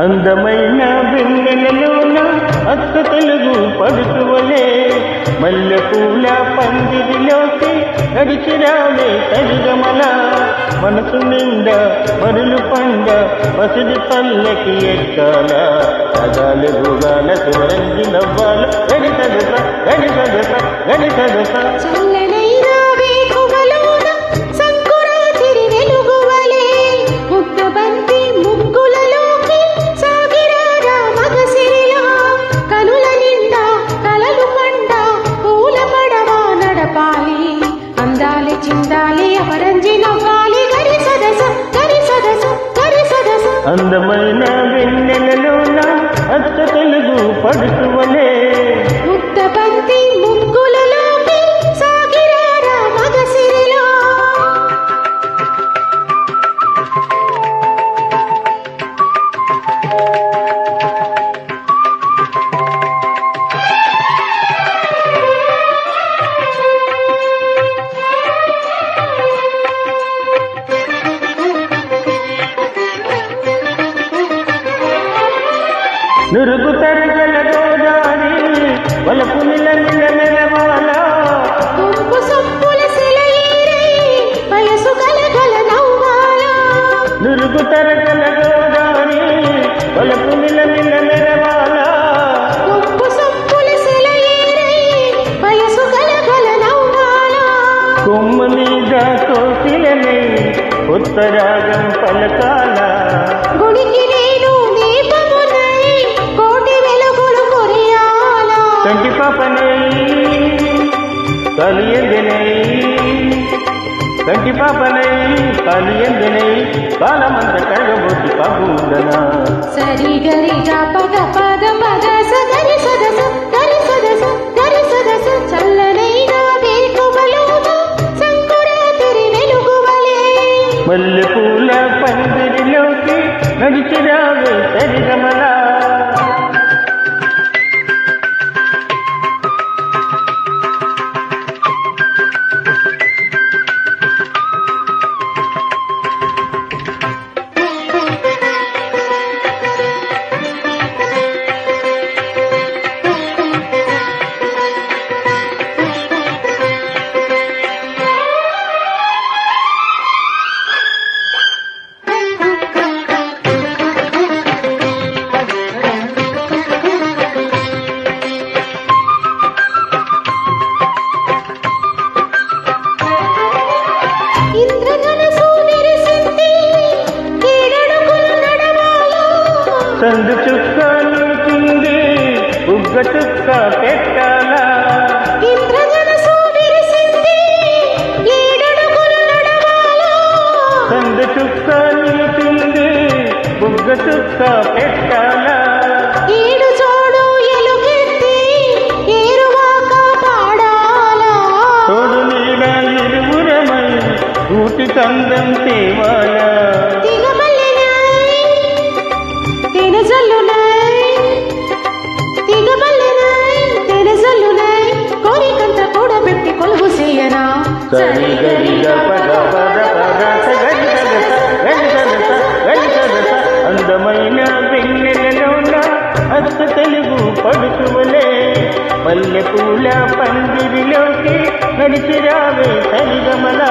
అందమైన వెన్నెలలోన అత్త తెలుగు పడుతువలే. మల్లె పూల పందిరిలోకి నడిచిరావే తడిగమల మనసు నిండా మరులు పండ పసిడి పల్లకి ఎక్కాల. పదాలు గుగాల సురంగి నవ్వాల. గడి సదస గడి సదస గడి సదస అందమైన వెన్నెలలోన అత్త తెలుగు పడుతువలే. ముద్దబంతి ముగ్గులలోకి సాగిరారా మగసిరిలా నురుగు తరగల గోదారి వలపు నిల నిల నిలవాల గుంపు సొప్పుల సెలయేరై వయసు గలగల నవ్వాల. నురుగు తరగల గోదారి వలపు నిల నిల నిలవాల గుంపు సొప్పుల సెలయేరై వయసు గలగల నవ్వాల. కొమ్మ మీద కోసిలనే ఉత్తరాగం పలకాల. గుడికి నేను పాపనై కలియందనై కంటి పాపనై కలియందనై కాలమంత కడగబోతి పగుందన సరి గరి గ పగ పద పద సగరి సదసు గరి సదసు గరి సదస చల్లనైన వేకువలోన సంకురాతిరి వెలుగువలే మల్లె పూల పందిరిలోకి నడిచిరావే సందు చుక్క నీటింది ఉగ్గ చుక్క పెట్టాలా? సందు చుక్క నీటింది ఉగ్గ చుక్క పెట్టాలా? తోడు నీడ ఇరువురమై ఊటి కందం తేవాలా? తెనజల్లునై దిగమల్లెనై తెనజల్లునై కోరికంత కూడబెట్టి కొలువు చేయనా. సరి గరి గ పద పద పద స గరి అందమైన వెన్నెలలోన అత్త తెలుగు పడుతువలే పల్లె పూల పందిరిలోకి నడిచిరావే సరిగమలా